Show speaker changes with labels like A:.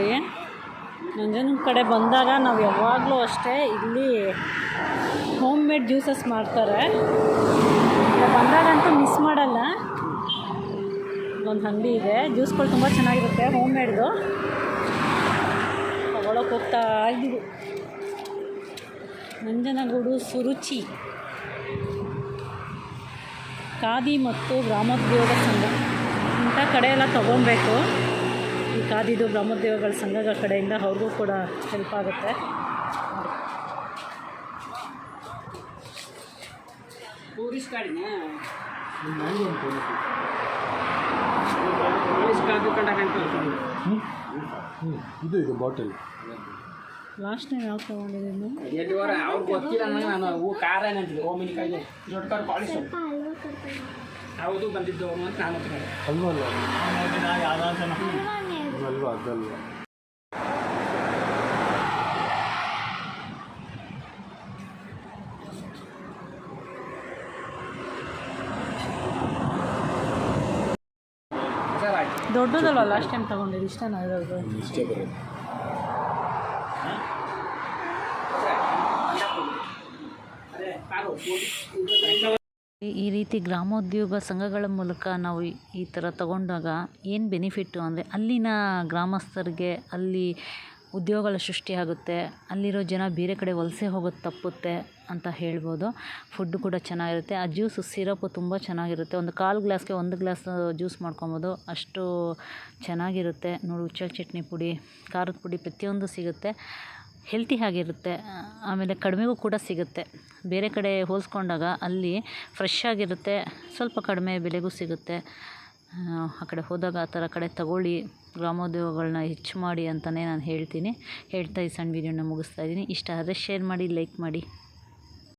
A: ನೋಡಿ. ನಂಜನ ಕಡೆ ಬಂದಾಗ ನಾವು ಯಾವಾಗಲೂ ಅಷ್ಟೇ ಇಲ್ಲಿ ಹೋಮ್ ಮೇಡ್ ಜ್ಯೂಸಸ್ ಮಾಡ್ತಾರೆ ಬಂದಾಗ ಬಂದಾಗಂತೂ ಮಿಸ್ ಮಾಡಲ್ಲ. ಒಂದು ಅಂಗಡಿ ಇದೆ. ಜ್ಯೂಸ್ಗಳು ತುಂಬ ಚೆನ್ನಾಗಿರುತ್ತೆ ಹೋಮ್ ಮೇಡ್ದು ತಗೊಳಕ್ಕೆ ಹೋಗ್ತಾ ಇದ್ದೀವಿ ನಂಜನಗೂಡು ಸುರುಚಿ. ಖಾದಿ ಮತ್ತು ಗ್ರಾಮೋದ್ಯೋಗ ಸಂಘ. ಇಂಥ ಕಡೆ ಎಲ್ಲ ತೊಗೊಬೇಕು ಈ ಖಾದಿದು ಗ್ರಾಮೋದ್ಯೋಗಗಳ ಸಂಘಗಳ ಕಡೆಯಿಂದ ಅವ್ರಿಗೂ ಕೂಡ ಹೆಲ್ಪ್ ಆಗುತ್ತೆ.
B: ಟೂರಿಸ್ಟ್ ಗಾಡಿನ?
C: ಇದು ಇದು ಬಾಟಲ್
A: ಲಾಸ್ಟ್ ಟೈಮ್ ಯಾವ ತೊಗೊಂಡಿದ್ದೀನಿ
B: ಎಲ್ಲಿವರ ಅವ್ರಿಗೆ ಗೊತ್ತಿಲ್ಲ ನಂಗೆ ನಾನು. ಹೂ ಕಾರ ಏನಂತಿದ್ದೆ ಓಮಿನಿ ಕಾಯ್ದೆ ದೊಡ್ಡ ಕಾರ್ ಪಾಲಿಸ್ ಹೌದು ಬಂದಿದ್ದು ಅಂತ ನಾನು ಹತ್ರ
C: ಅಲ್ವಾ ಅಲ್ವಾ ಅದಲ್ವಾ
B: ಸರ್ ಆಯ್ತು
A: ದೊಡ್ಡದಲ್ವ ಲಾಸ್ಟ್ ಟೈಮ್ ತೊಗೊಂಡಿದ್ದು ಇಷ್ಟನಾ ಇರೋದು
C: ಇಷ್ಟೇ ಬರೋದು
B: ಅದೇ ಕಾರು
A: ಈ- ರೀತಿ ಗ್ರಾಮೋದ್ಯೋಗ ಸಂಘಗಳ ಮೂಲಕ ನಾವು ಈ- ಥರ ತಗೊಂಡಾಗ ಏನು ಬೆನಿಫಿಟ್ಟು ಅಂದರೆ ಅಲ್ಲಿನ ಗ್ರಾಮಸ್ಥರಿಗೆ ಅಲ್ಲಿ ಉದ್ಯೋಗಗಳ ಸೃಷ್ಟಿಯಾಗುತ್ತೆ ಅಲ್ಲಿರೋ ಜನ ಬೇರೆ ಕಡೆ ವಲಸೆ ಹೋಗೋದು ತಪ್ಪುತ್ತೆ ಅಂತ ಹೇಳ್ಬೋದು. ಫುಡ್ ಕೂಡ ಚೆನ್ನಾಗಿರುತ್ತೆ, ಆ ಜ್ಯೂಸು ಸಿರಪ್ಪು ತುಂಬ ಚೆನ್ನಾಗಿರುತ್ತೆ. ಒಂದು ಕಾಲು ಗ್ಲಾಸ್ಗೆ ಒಂದು ಗ್ಲಾಸ್ ಜ್ಯೂಸ್ ಮಾಡ್ಕೊಬೋದು, ಅಷ್ಟು ಚೆನ್ನಾಗಿರುತ್ತೆ. ನೋಡಿ ಹುಚ್ಚಳ ಚಟ್ನಿ ಪುಡಿ, ಖಾರದ ಪುಡಿ ಪ್ರತಿಯೊಂದು ಸಿಗುತ್ತೆ. ಹೆಲ್ತಿ ಆಗಿರುತ್ತೆ. ಆಮೇಲೆ ಕಡಿಮೆಗೂ ಕೂಡ ಸಿಗುತ್ತೆ. ಬೇರೆ ಕಡೆ ಹೋಲಿಸ್ಕೊಂಡಾಗ ಅಲ್ಲಿ ಫ್ರೆಶ್ ಆಗಿರುತ್ತೆ. ಸ್ವಲ್ಪ ಕಡಿಮೆ ಬೆಲೆಗೂ ಸಿಗುತ್ತೆ. ಆ ಕಡೆ ಹೋದಾಗ ಆ ಥರ ಕಡೆ ತಗೊಳ್ಳಿ. ಗ್ರಾಮೋದ್ಯೋಗಗಳನ್ನ ಹೆಚ್ಚು ಮಾಡಿ ಅಂತಲೇ ನಾನು ಹೇಳ್ತೀನಿ. ಹೇಳ್ತಾ ಈ ಸಣ್ಣ ವೀಡಿಯೋನ ಮುಗಿಸ್ತಾ ಇದ್ದೀನಿ. ಇಷ್ಟ ಆದರೆ ಶೇರ್ ಮಾಡಿ ಲೈಕ್ ಮಾಡಿ.